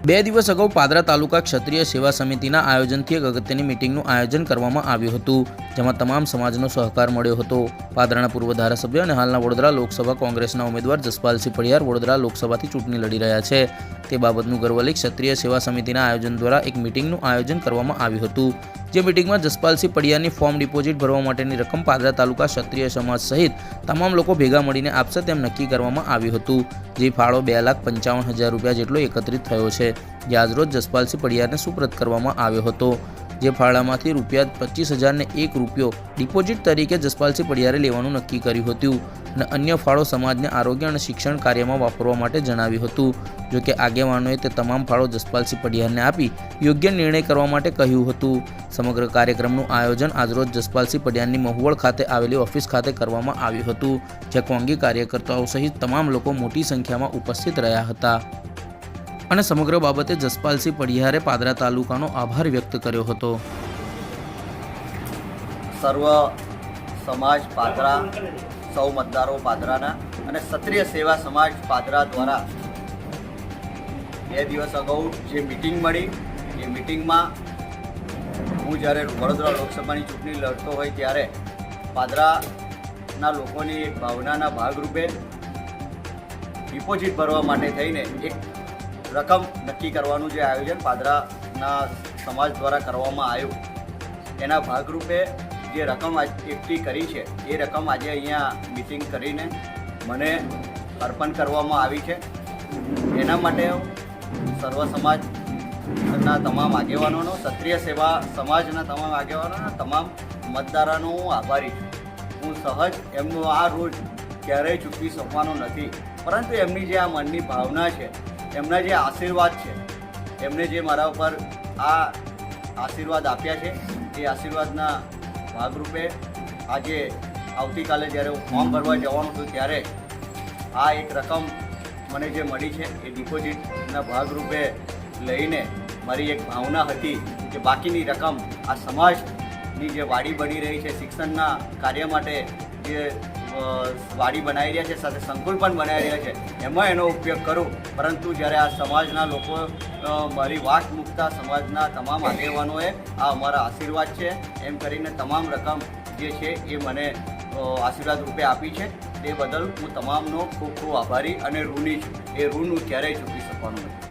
બે દિવસ અગાઉ પાદરા તાલુકા ક્ષત્રિય સેવા સમિતિના આયોજનથી એક અગત્યની મિટિંગનું આયોજન કરવામાં આવ્યું હતું, જેમાં તમામ સમાજનો સહકાર મળ્યો હતો. પાદરાના પૂર્વ ધારાસભ્ય અને હાલના વડોદરા લોકસભા કોંગ્રેસના ઉમેદવાર જસપાલસિંહ પડિયાર વડોદરા લોકસભાથી ચૂંટણી લડી રહ્યા છે. તે બાબતનું ગર્વ ક્ષત્રિય સેવા સમિતિના આયોજન દ્વારા એક મિટિંગનું આયોજન કરવામાં આવ્યું હતું. જે મિટિંગમાં જસપાલસિંહ પડિયાની ફોર્મ ડિપોઝિટ ભરવા માટેની રકમ પાદરા તાલુકા ક્ષત્રિય સમાજ સહિત તમામ લોકો ભેગા મળીને આપશે તેમ નક્કી કરવામાં આવ્યું હતું. જે ફાળો બે લાખ પંચાવન હજાર રૂપિયા જેટલો એકત્રિત થયો છે. જે આજરોજ જસપાલસિંહ પડિયાને સુપ્રત કરવામાં આવ્યો હતો. જે ફાળામાંથી રૂપિયા પચીસ હજારને એક રૂપિયો ડિપોઝિટ તરીકે જસપાલસિંહ પડિયારે લેવાનું નક્કી કર્યું હતું અને અન્ય ફાળો સમાજને આરોગ્ય અને શિક્ષણ કાર્યમાં વાપરવા માટે જણાવ્યું હતું. જો કે આગેવાનોએ તે તમામ ફાળો જસપાલસિંહ પડિયારને આપી યોગ્ય નિર્ણય કરવા માટે કહ્યું હતું. સમગ્ર કાર્યક્રમનું આયોજન આજરોજ જસપાલસિંહ પડિયારની મહુવળ ખાતે આવેલી ઓફિસ ખાતે કરવામાં આવ્યું હતું, જ્યાં કોંગી કાર્યકર્તાઓ સહિત તમામ લોકો મોટી સંખ્યામાં ઉપસ્થિત રહ્યા હતા. અને સમગ્ર બાબતે જસપાલસિંહ પડિયારે પાદરા તાલુકાનો આભાર વ્યક્ત કર્યો હતો. સર્વ સમાજ પાદરા, સૌ મતદારો પાદરાના અને ક્ષત્રિય સેવા સમાજ પાદરા દ્વારા બે દિવસ અગાઉ જે મિટિંગ મળી, એ મિટિંગમાં હું જ્યારે વડોદરા લોકસભાની ચૂંટણી લડતો હોય ત્યારે પાદરાના લોકોની ભાવનાના ભાગરૂપે ડિપોઝિટ ભરવા માટે થઈને એક રકમ નક્કી કરવાનું જે આયોજન પાદરાના સમાજ દ્વારા કરવામાં આવ્યું. એના ભાગરૂપે જે રકમ એકઠી કરી છે, એ રકમ આજે અહીંયા મિટિંગ કરીને મને અર્પણ કરવામાં આવી છે. એના માટે સર્વ સમાજના તમામ આગેવાનોનો, ક્ષત્રિય સેવા સમાજના તમામ આગેવાનોના તમામ મતદારોનો હું આભારી છું. હું સહજ એમનો આ રોજ ક્યારેય ચૂકવી શકવાનો નથી. પરંતુ એમની જે આ મનની ભાવના છે એમના જે આશીર્વાદ છે, એમને જે મારા ઉપર આ આશીર્વાદ આપ્યા છે, એ આશીર્વાદના ભાગરૂપે આજે આવતીકાલે જ્યારે હું ફોર્મ ભરવા જવાનું છું ત્યારે આ એક રકમ મને જે મળી છે, એ ડિપોઝિટના ભાગરૂપે લઈને મારી એક ભાવના હતી કે બાકીની રકમ આ સમાજની જે વાડી બની રહી છે, શિક્ષણના કાર્ય માટે જે વાડી બનાવી રહ્યા છે, સાથે સંકુલ પણ બનાવી રહ્યા છે. એમાં એનો ઉપયોગ કરું, પરંતુ જ્યારે આ સમાજના લોકો મારી વાત મૂકતા સમાજના તમામ આગેવાનોએ આ અમારા આશીર્વાદ છે. એમ કરીને તમામ રકમ જે છે એ મને આશીર્વાદ રૂપે આપી છે. તે બદલ હું તમામનો ખૂબ ખૂબ આભારી અને ઋણી છું. એ ઋણ હું ક્યારેય ચૂકી શકવાનું નથી.